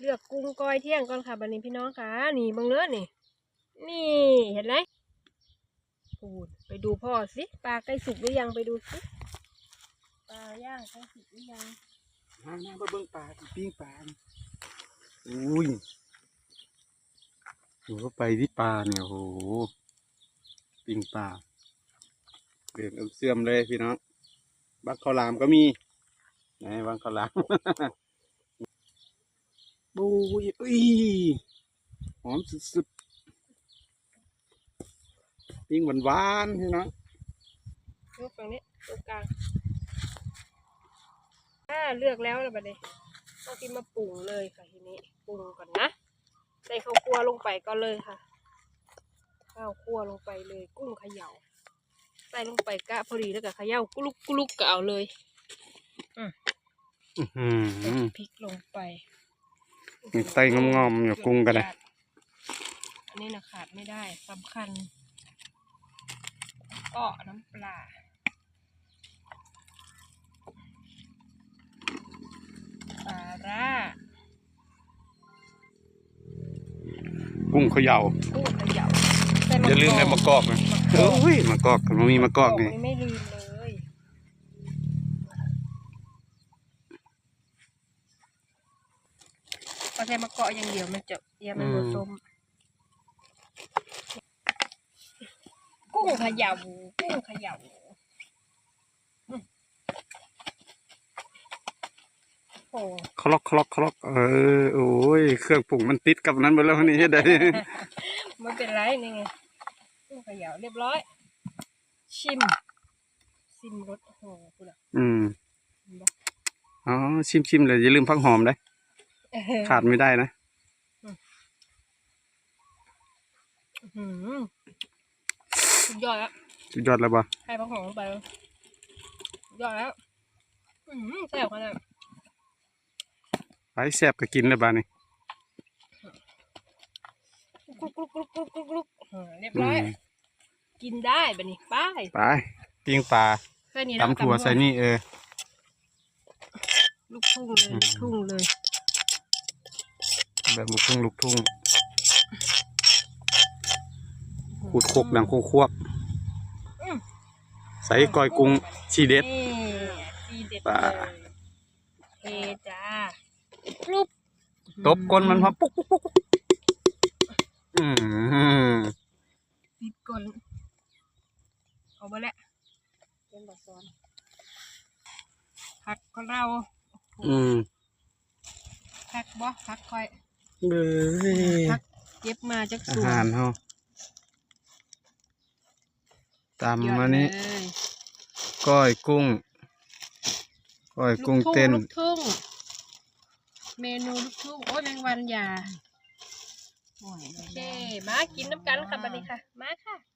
เลือกกุ้งก้อยเที่ยงก่อนค่ะบันนี้พี่น้องค่ะนี่บังเลือนี่ นี่เห็นไหมปูดไปดูพ่อสิปลาใกล้สุกหรือยังไปดูสิปลาย่างใกล้สุกหรือยังมามาเบิ่งปลาปิ้งปลาอุ้ยดูเข้าไปที่ปลาเนี่ยโอ้โหปิ้งปลาเดือดเอาเสื่อมเลยพี่น้องบักข้าวหลามก็มีไหนบักข้าวหลาม บูยอุ้ยหอมสุดๆปิ้งหวานๆพี่น้องยกตรงนี้ตรงกลางถ้าเลือกแล้วนะบัดนี้ต้องกินมาปรุงเลยค่ะทีนี้ปรุงก่อนนะใส่ข้าวคั่วลงไปก็เลยค่ะ ข้าวคั่วลงไปเลย กุ้งเขย่าใส่ลงไปกะพอดีแล้วก็เขย่ากุลุกกุลุกก็เอาเลยอื้อหืใส่อพริกลงไป มีไส้งอมๆอยู่กุ้งก็ได้อันนี้นะขาดไม่ได้สำคัญก็น้ำปลาปลาร้ากุ้งเขย่ากุ้งเขย่าใส่อย่าลืมในมะกอกนะมะกอกเอ้ยมะกอกมันมีมะกอกนี่นี่ไม่ลืมเลย พอใส่มะกอกอย่างเดียวมันจะเยี่ยมันผสมกุ้งเขย่ากุ้งเขย่าอืมโอ้คลอกคลอกคลอกเออโอ้ยเครื่องปรุงมันติดกับนั้นหมดแล้ววันนี้เฮ็ดได้ไม่เป็นไรนี่ไงกุ้งเขย่าเรียบร้อย ชิม ชิมรสโอ้โหคุณอะอืมเห็นปะอ๋อชิมชิมเลยอย่าลืมพักหอมได้ ขาดไม่ได้นะอื้อหือสุดยอดแล้วสุดยอดแล้วบ่ให้พักหอมลงไปสุดยอดแล้วอือหือแซ่บขนาดไปแซ่บก็กินแล้วบ้านี่กรุกกรุกกรุกกรุกกรุกกรุกอ่าเรียบอืร้อยมกินได้บัดนี้ไป้ายไปปิ้งปลาแค่นี้ตำถั่วใส่นี่เออ ลูกทุ่งเลยลูกทุ่งเลย แบบลูกทุ่งลูกทุ่งขูดโคกดังโคกควบอืมใส่ก้อยกุ้งชีเด็ดนี่ทีเด็ดปลาเลยเทจ้าปุ๊บตบก้นมันพอปุ๊กปุ๊กปุ๊กปุ๊กอืมติดก้นเอาไปแล้วเป็นบทสอนผักของเรา อืมผักบ่ผักคอย เบ้ยผักเก็บมาจากอาสวนหารเฮาตามยอดมานี้เลยก้อยกุ้ง ก้อยกุ้งเต้น ลูกทุ่งเมนูลูกทุ่ง โอ้ยแมงวันอย่าโอเค มากินน้ำกันค่ะบัดนี้ค่ะ มาค่ะ